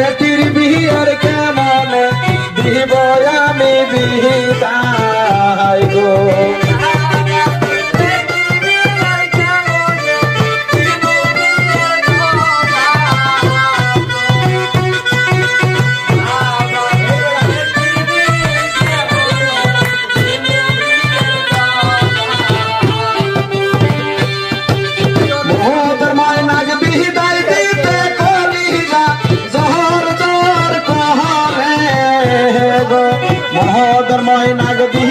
বেটির বিহিয়ার কেমন দিব আমি বিহিতাই গো। महोदर मोहन नगदी